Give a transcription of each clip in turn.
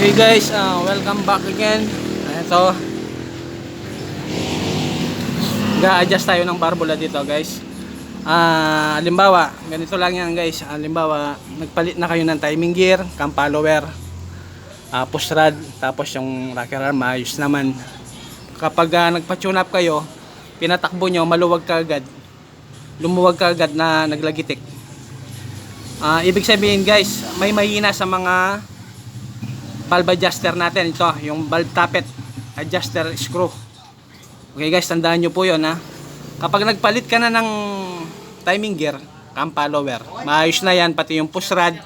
Hey guys, uh, welcome back again. Ito. Ga-adjust tayo ng barbula dito guys. Ah, halimbawa, ganito lang yan guys. Halimbawa, nagpalit na kayo ng timing gear, cam follower, uh, push rod, tapos yung rocker arm, ayos naman. Kapag ah, nagpa-tune up kayo, pinatakbo nyo, maluwag ka agad. Lumuwag ka agad na naglagitik. Ah, ibig sabihin guys, may mahina sa mga valve adjuster natin. Ito yung valve tappet adjuster screw. Okay guys tandaan nyo po yon ha? Kapag nagpalit ka na ng timing gear cam follower maayos na yan pati yung push rod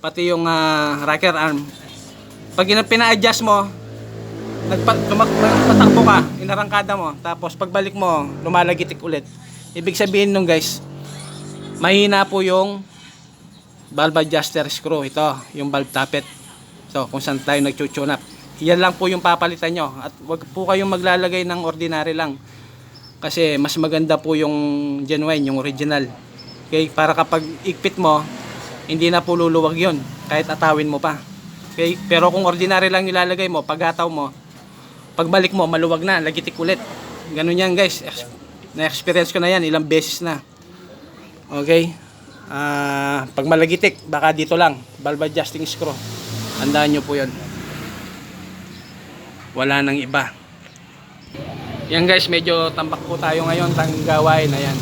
pati yung ah, rocker arm. Pag ina- pina-adjust mo nagpatakbo ka inarangkada mo tapos pagbalik mo lumalagitik ulit. Ibig sabihin nung guys mahina po yung valve adjuster screw. Ito yung valve tappet So, kung saan tayo up. Yan lang po yung papalitan nyo. At wag po kayong maglalagay ng ordinary lang. Kasi mas maganda po yung genuine, yung original. Okay? Para kapag ikpit mo, hindi na po luluwag yun. Kahit atawin mo pa. Okay? Pero kung ordinary lang nilalagay mo, paghataw mo, pagbalik mo, maluwag na, lagitik ulit. Ganun yan guys. Ex- Na-experience ko na yan, ilang beses na. Okay? Ah, pag malagitik, baka dito lang, valve adjusting screw. Tandaan nyo po yun. Wala nang iba. Yan guys, medyo tambak po tayo ngayon tang gawain na yan.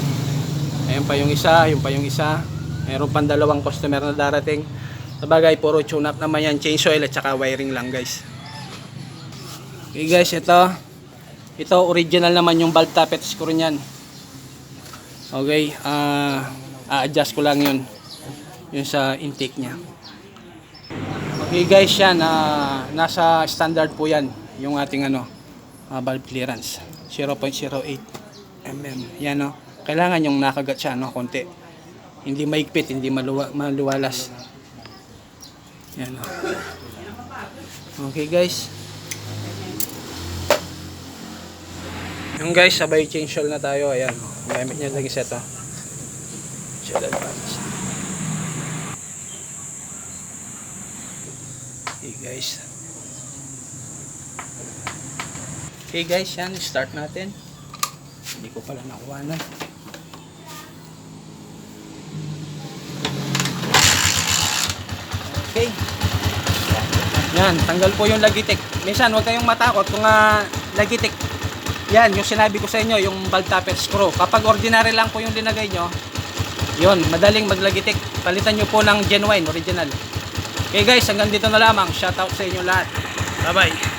Ayan pa yung isa, yung pa yung isa. Meron pang dalawang customer na darating. Sabagay, puro tune up naman yan. Change oil at saka wiring lang guys. Okay guys, ito. Ito, original naman yung valve tappet screw niyan. Okay, ah, a-adjust ko lang yun. Yun sa intake niya. Okay guys, yan ah, nasa standard po yan yung ating ano ah, valve clearance 0.08 mm. Yan no. Kailangan yung nakagat siya no konti. Hindi maigpit, hindi maluwa, maluwalas. Yan no. Okay guys. Yung guys, sabay change oil na tayo. Ayan. oh. Gamit niya lagi set oh. Shell advance. Okay guys. Okay guys, yan. Start natin. Hindi ko pala nakuha na. Okay. Yan, tanggal po yung lagitik. Minsan, huwag kayong matakot kung uh, lagitik. Yan, yung sinabi ko sa inyo, yung valve tappet screw. Kapag ordinary lang po yung linagay nyo, yun, madaling maglagitik. Palitan nyo po ng genuine, original. Okay guys, hanggang dito na lamang. Shoutout sa inyo lahat. Bye-bye.